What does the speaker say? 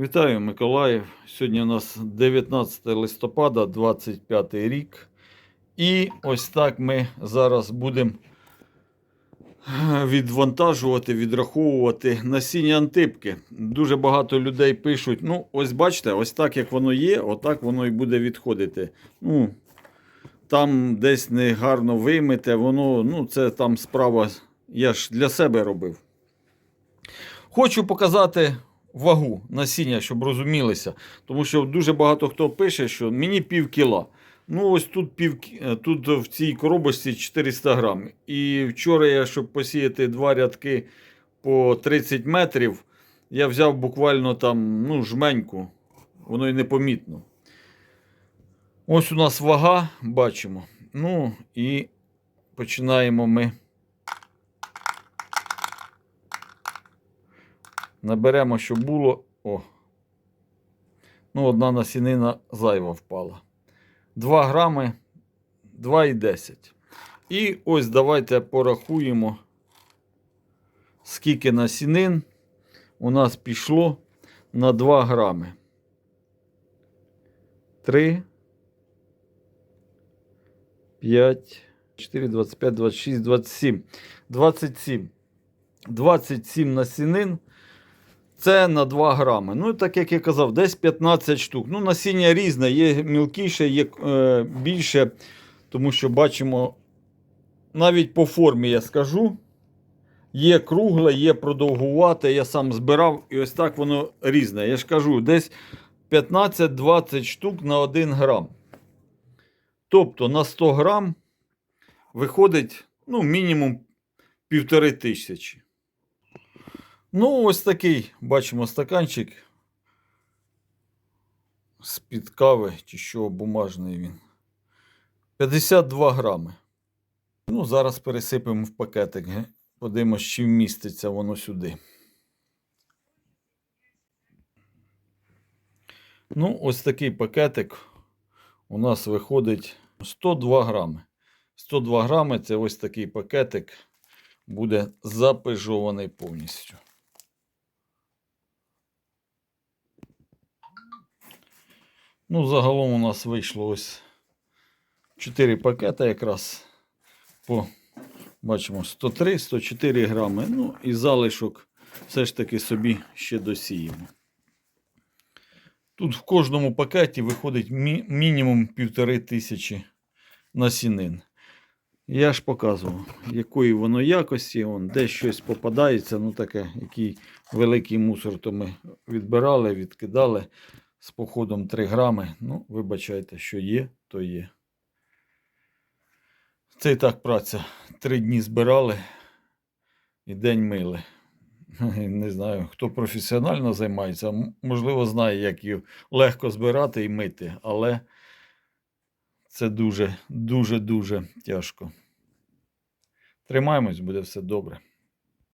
Вітаю, Миколаїв. Сьогодні у нас 19 листопада, 25 рік. І ось так ми зараз будемо відвантажувати, відраховувати насіння антипки. Дуже багато людей пишуть: ну, ось бачите, ось так як воно є, отак воно і буде відходити. Ну, там десь не гарно вимите, воно, ну, це там справа, я ж для себе робив. Хочу показати вагу насіння, щоб розумілися. Тому що дуже багато хто пише, що мені пів кіла. Ну, ось тут пів, е, тут в цій коробочці 400 грам. І вчора я, щоб посіяти два рядки по 30 метрів, я взяв буквально там ну, жменьку, воно й непомітно. Ось у нас вага, бачимо. Ну і починаємо ми. Наберемо, що було. О. Ну, одна насінина зайва впала. 2 грами 2,10. І ось давайте порахуємо, скільки насінин у нас пішло на 2 грами. 3, 5, 4, 25, 26, 27. 27. 27 насінин. Це на 2 грами. Ну, так як я казав, десь 15 штук. Ну, насіння різне, є мілкіше, є е, більше, тому що бачимо, навіть по формі я скажу. Є кругле, є продовгувате, я сам збирав, і ось так воно різне. Я ж кажу, десь 15-20 штук на 1 грам. Тобто на 100 грам виходить ну, мінімум півтори тисячі. Ну, ось такий, бачимо, стаканчик з-під кави, чи що бумажний він. 52 грами. Ну, зараз пересипемо в пакетик. Подивимось, чи вміститься воно сюди. Ну, ось такий пакетик у нас виходить 102 грами. 102 грами це ось такий пакетик буде запежований повністю. Ну, загалом у нас вийшло ось 4 пакета якраз по, бачимо, 103-104 грами. Ну і залишок все ж таки собі ще досіємо. Тут в кожному пакеті виходить мі- мінімум півтори тисячі насінин. Я ж показував, якої воно якості, он, десь щось попадається, ну таке, який великий мусор, то ми відбирали, відкидали з походом 3 грами. Ну, вибачайте, що є, то є. Це і так праця. Три дні збирали і день мили. Не знаю, хто професіонально займається, можливо, знає, як її легко збирати і мити, але це дуже, дуже, дуже тяжко. Тримаємось, буде все добре.